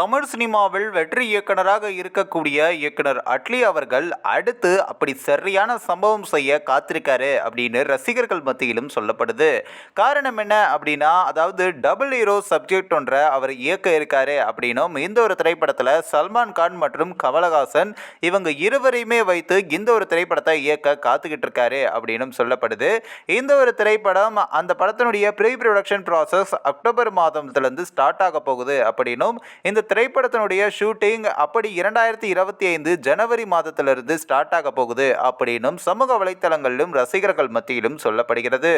தமிழ் சினிமாவில் வெற்றி இயக்குனராக இருக்கக்கூடிய இயக்குனர் அட்லி அவர்கள் அடுத்து அப்படி சரியான சம்பவம் செய்ய காத்திருக்காரு அப்படின்னு ரசிகர்கள் மத்தியிலும் சொல்லப்படுது. காரணம் என்ன அப்படின்னா அதாவது டபுள் ஹீரோ சப்ஜெக்ட் ஒன்றை அவர் இயக்க இருக்காரு அப்படின்னும் இந்த ஒரு திரைப்படத்தில் சல்மான் கான் மற்றும் கமலஹாசன் இவங்க இருவரையுமே வைத்து இந்த ஒரு திரைப்படத்தை இயக்க காத்துக்கிட்டு இருக்காரு அப்படின்னும் சொல்லப்படுது. இந்த ஒரு திரைப்படம் அந்த படத்தினுடைய ப்ரீ ப்ரொடக்ஷன் ப்ராசஸ் அக்டோபர் மாதத்துலேருந்து ஸ்டார்ட் ஆக போகுது அப்படின்னும் இந்த திரைப்படத்தினுடைய ஷூட்டிங் அப்படி இரண்டாயிரத்தி இருபத்தி ஐந்து ஜனவரி மாதத்திலிருந்து ஸ்டார்ட் ஆக போகுது அப்படின்னும் சமூக வலைத்தளங்களிலும் ரசிகர்கள் மத்தியிலும் சொல்லப்படுகிறது.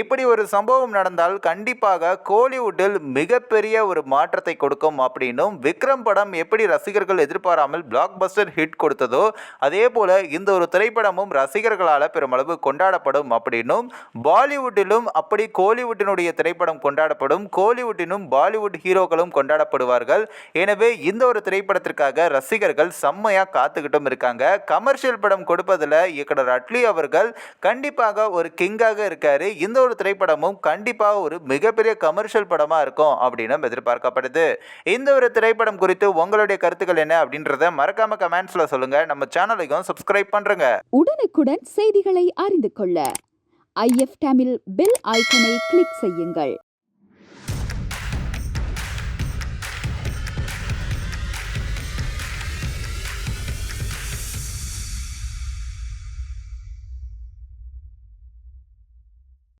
இப்படி ஒரு சம்பவம் நடந்தால் கண்டிப்பாக கோலிவுட்டில் மிகப்பெரிய ஒரு மாற்றத்தை கொடுக்கும் அப்படின்னும் விக்ரம் படம் எப்படி ரசிகர்கள் எதிர்பாராமல் பிளாக் பஸ்டர் ஹிட் கொடுத்ததோ அதே போல இந்த ஒரு திரைப்படமும் ரசிகர்களால் பெருமளவு கொண்டாடப்படும் அப்படின்னும் பாலிவுட்டிலும் அப்படி கோலிவுட்டினுடைய திரைப்படம் கொண்டாடப்படும். கோலிவுட்டினும் பாலிவுட் ஹீரோக்களும் கொண்டாடப்படுவார்கள். எனவே இந்த ஒரு திரைப்படத்திற்காக ரசிகர்கள் செம்மையாக காத்துக்கிட்டும் இருக்காங்க. கமர்ஷியல் படம் கொடுப்பதில் இயக்குனர் அட்லி அவர்கள் கண்டிப்பாக ஒரு கிங்காக இருக்காரு. இந்த ஒரு திரைப்படமும் கண்டிப்பாக ஒரு மிகப்பெரிய கமர்ஷியல் படமாக இருக்கும் அப்படின்னு எதிர்பார்க்கப்படுது. இந்த ஒரு திரைப்படம் குறித்து உங்களுடைய கருத்துக்கள் என்ன அப்படின்றத மறக்காம கமெண்ட்ஸில் சொல்லுங்க. நம்ம சேனலையும் சப்ஸ்கிரைப் பண்ணுறங்க உடனுக்குடன் செய்திகளை அறிந்து கொள்ள. ஐஎஃப் தமிழ் பெல் ஐக்கனை கிளிக் செய்யுங்கள்.